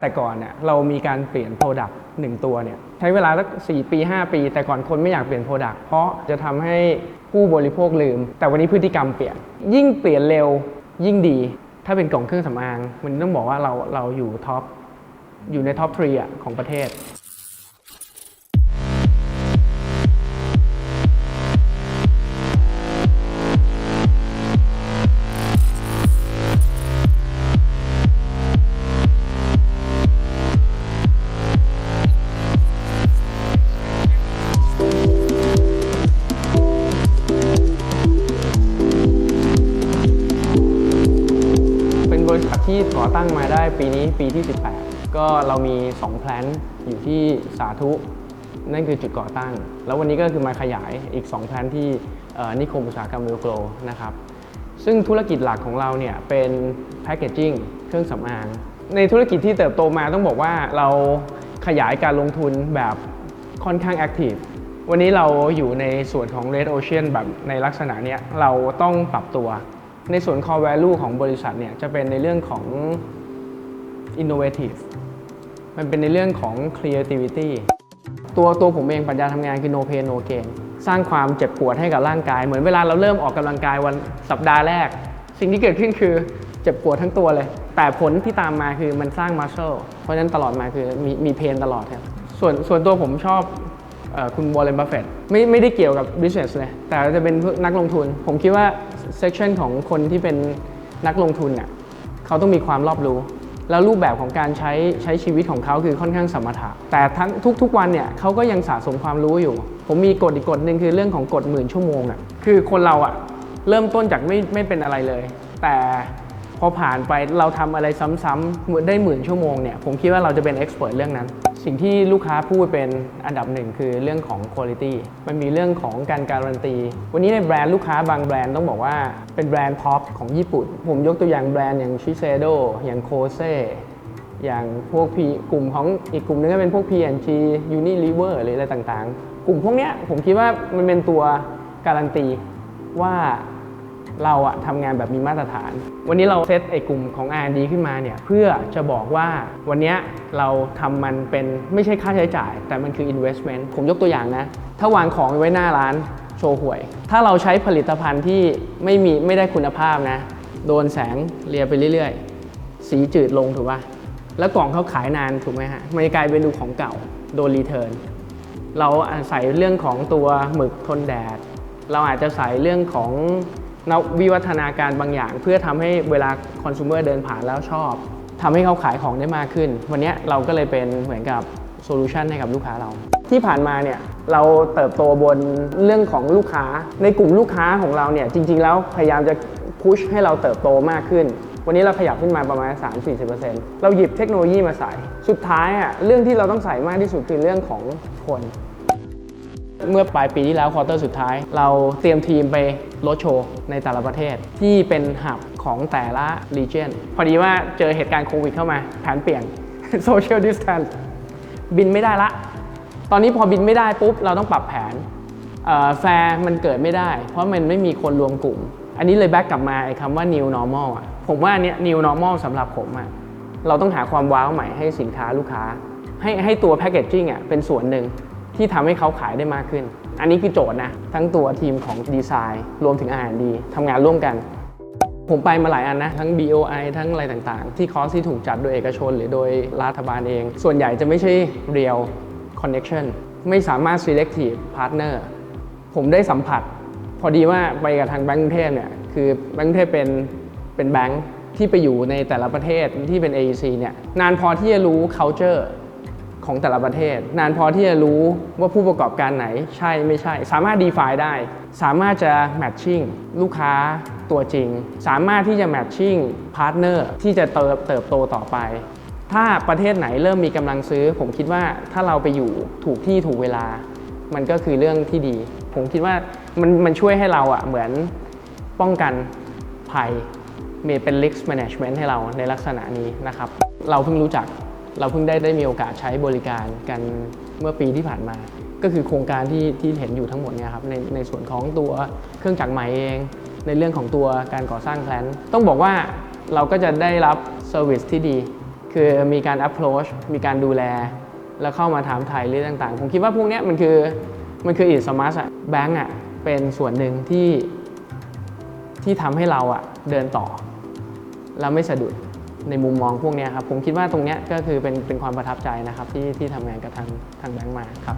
แต่ก่อนเนี่ยเรามีการเปลี่ยน Product หนึ่งตัวเนี่ยใช้เวลาสัก4ปี 5 ปี แต่ก่อนคนไม่อยากเปลี่ยน Product เพราะจะทำให้ผู้บริโภคลืม แต่วันนี้พฤติกรรมเปลี่ยน ยิ่งเปลี่ยนเร็วยิ่งดี ถ้าเป็นกล่องเครื่องสำอาง มันต้องบอกว่าเราเราอยู่ท็อปอยู่ในท็อปทรีอะของประเทศ ริษัทที่ก่อตั้งมาได้ปีนี้ปีที่ 18 ก็เรามี 2 แพลนอยู่ที่สาธุ นั่นคือจุดก่อตั้ง แล้ววันนี้ก็คือมาขยายอีก 2 แพลนที่นิคมอุตสาหกรรมเวลโกลนะครับซึ่งธุรกิจหลักของเราเนี่ยเป็นแพ c เกจจิ้งเครื่องสำอาง ในธุรกิจที่เติบโตมาต้องบอกว่าเราขยายการลงทุนแบบค่อนข้างแอคทีฟวันนี้เราอยู่ในส่วนของ Red Ocean แบบในลักษณะเนี้ยเราต้องปรับตัว ในส่วน core value ของบริษัทเนี่ยจะเป็นในเรื่องของ innovative มันเป็นในเรื่องของ creativity ตัวตัวผมเองปรัชญาทำงานคือ no pain no gain สร้างความเจ็บปวดให้กับร่างกาย เหมือนเวลาเราเริ่มออกกำลังกายวันสัปดาห์แรก สิ่งที่เกิดขึ้นคือเจ็บปวดทั้งตัวเลย แต่ผลที่ตามมาคือมันสร้าง muscle เพราะฉะนั้นตลอดมาคือมีมีเพนตลอดครับส่วนส่วนตัวผมชอบคุณวอลเลนบัฟเฟตไม่ไม่ได้เกี่ยวกับ business เลยแต่จะเป็นนักลงทุน ผมคิดว่า เซกชันของคนที่เป็นนักลงทุนเนี่ยเขาต้องมีความรอบรู้ แล้วรูปแบบของการใช้ใช้ชีวิตของเขาคือค่อนข้างสมถะ แต่ทั้งทุก ๆ วันเนี่ยเขาก็ยังสะสมความรู้อยู่ ผมมีกฎอีกกฎหนึ่งคือเรื่องของกฎหมื่นชั่วโมงอะคือคนเราอะเริ่มต้นจากไม่ไม่เป็นอะไรเลย แต่ พอผ่านไปเราทำอะไรซ้ำๆเหมือนได้หมื่นชั่วโมงเนี่ยผมคิดว่าเราจะเป็นเอ็กซ์เพรสเรื่องนั้น สิ่งที่ลูกค้าพูดเป็นอันดับหนึ่งคือเรื่องของ Quality มันมีเรื่องของการการันตี วันนี้ในแบรนด์ลูกค้าบางแบรนด์ต้องบอกว่าเป็นแบรนด์ท็อปของญี่ปุ่น ผมยกตัวอย่างแบรนด์อย่างชิเซโดอย่างโคเซอย่างพวก P กลุ่มของอีกกลุ่มนึงก็เป็นพวก P&G Unilever หรืออะไรต่างๆ กลุ่มพวกเนี้ยผมคิดว่ามันเป็นตัวการันตีว่า เราอะทำงานแบบมีมาตรฐาน วันนี้เราเซตไอ้กลุ่มของ R&D ขึ้นมาเนี่ยเพื่อจะบอกว่าวันนี้เราทำมันเป็นไม่ใช่ค่าใช้จ่าย แต่มันคือ investment ผมยกตัวอย่างนะ ถ้าวางของไว้หน้าร้านโชว์หวย ถ้าเราใช้ผลิตภัณฑ์ที่ไม่มีไม่ได้คุณภาพนะ โดนแสงเลียไปเรื่อยๆ สีจืดลงถูกป่ะแล้วกล่องเขาขายนานถูกไหมฮะมันจะกลายเป็นดูของเก่าโดนรีเทิร์นเราอาศัยเรื่องของตัวหมึกทนแดด เราอาจจะใส่เรื่องของ นวิวัฒนาการบางอย่าง เพื่อทำให้เวลาคอน sumer เดินผ่านแล้วชอบทำให้เขาขายของได้มากขึ้น วันนี้เราก็เลยเป็นเหมือนกับโซลูชันให้กับลูกค้าเรา ที่ผ่านมาเนี่ยเราเติบโตบนเรื่องของลูกค้า ในกลุ่มลูกค้าของเราเนี่ยจริง ๆ แล้วพยายามจะพุชให้เราเติบโตมากขึ้น วันนี้เราขยับขึ้นมาประมาณ 3-40%เราหยิบเทคโนโลยีมาใส่ สุดท้ายอะเรื่องที่เราต้องใส่มากที่สุดคือเรื่องของคน เมื่อปลายปีที่แล้วควอเตอร์สุดท้าย เราเตรียมทีมไปรถโชว์ในแต่ละประเทศ ที่เป็นหับของแต่ละ region พอดีว่าเจอเหตุการณ์โควิดเข้ามาแผนเปลี่ยน social distance บินไม่ได้ละ ตอนนี้พอบินไม่ได้ปุ๊บ เราต้องปรับแผนแฟร์มันเกิดไม่ได้ เพราะมันไม่มีคนรวมกลุ่ม อันนี้เลยแบ็กกลับมาไอ้คำว่า new normal อะผมว่าอันเนี้ย new normal สำหรับผมอะเราต้องหาความว้าวใหม่ให้สินค้าลูกค้า ให้ให้ตัวแพ c เกจจิ้งอะเป็นส่วนหนึ่ง ที่ทำให้เขาขายได้มากขึ้น อันนี้คือโจทย์นะ ทั้งตัวทีมของดีไซน์ รวมถึง R&D ทำงานร่วมกัน ผมไปมาหลายอันนะ ทั้ง BOI ทั้งอะไรต่างๆ ที่คอร์สที่ถูกจัดโดยเอกชน หรือโดยรัฐบาลเอง ส่วนใหญ่จะไม่ใช่ real connection ไม่สามารถ selective partner ผมได้สัมผัส พอดีว่าไปกับทางแบงก์กรุงเทพเนี่ยคือแบงก์กรุงเทพเป็นเป็นแบงก์ที่ไปอยู่ในแต่ละประเทศที่เป็น AEC เนี่ยนานพอที่จะรู้ culture ของแต่ละประเทศ นานพอที่จะรู้ว่าผู้ประกอบการไหนใช่ไม่ใช่ สามารถ define ได้ สามารถจะ matching ลูกค้าตัวจริง สามารถที่จะ matching partner ที่จะเติบเติบโตต่อไป ถ้าประเทศไหนเริ่มมีกำลังซื้อ ผมคิดว่าถ้าเราไปอยู่ถูกที่ถูกเวลา มันก็คือเรื่องที่ดี ผมคิดว่ามันมันช่วยให้เราอะเหมือนป้องกันภัยมีเป็น risk management ให้เราในลักษณะนี้นะครับ เราเพิ่งรู้จัก เราเพิ่งได้ได้มีโอกาสใช้บริการกันเมื่อปีที่ผ่านมา ก็คือโครงการที่ที่เห็นอยู่ทั้งหมดเนี่ยครับในในส่วนของตัวเครื่องจักรใหม่เอง ในเรื่องของตัวการก่อสร้างแพลนต้องบอกว่าเราก็จะได้รับเซอร์วิสที่ดี คือมีการ approach มีการดูแล แล้วเข้ามาถามไทยเรื่องต่างๆ ผมคิดว่าพวกนี้มันคือมันคืออิสมาร์ทอะแบงก์อะเป็นส่วนหนึ่งที่ที่ทำให้เราอะเดินต่อแล้วไม่สะดุด ในมุมมองพวกนี้ครับผมคิดว่าตรงนี้ก็คือเป็นเป็นความประทับใจนะครับที่ที่ทำงานกับทางทางแบงก์มาครับ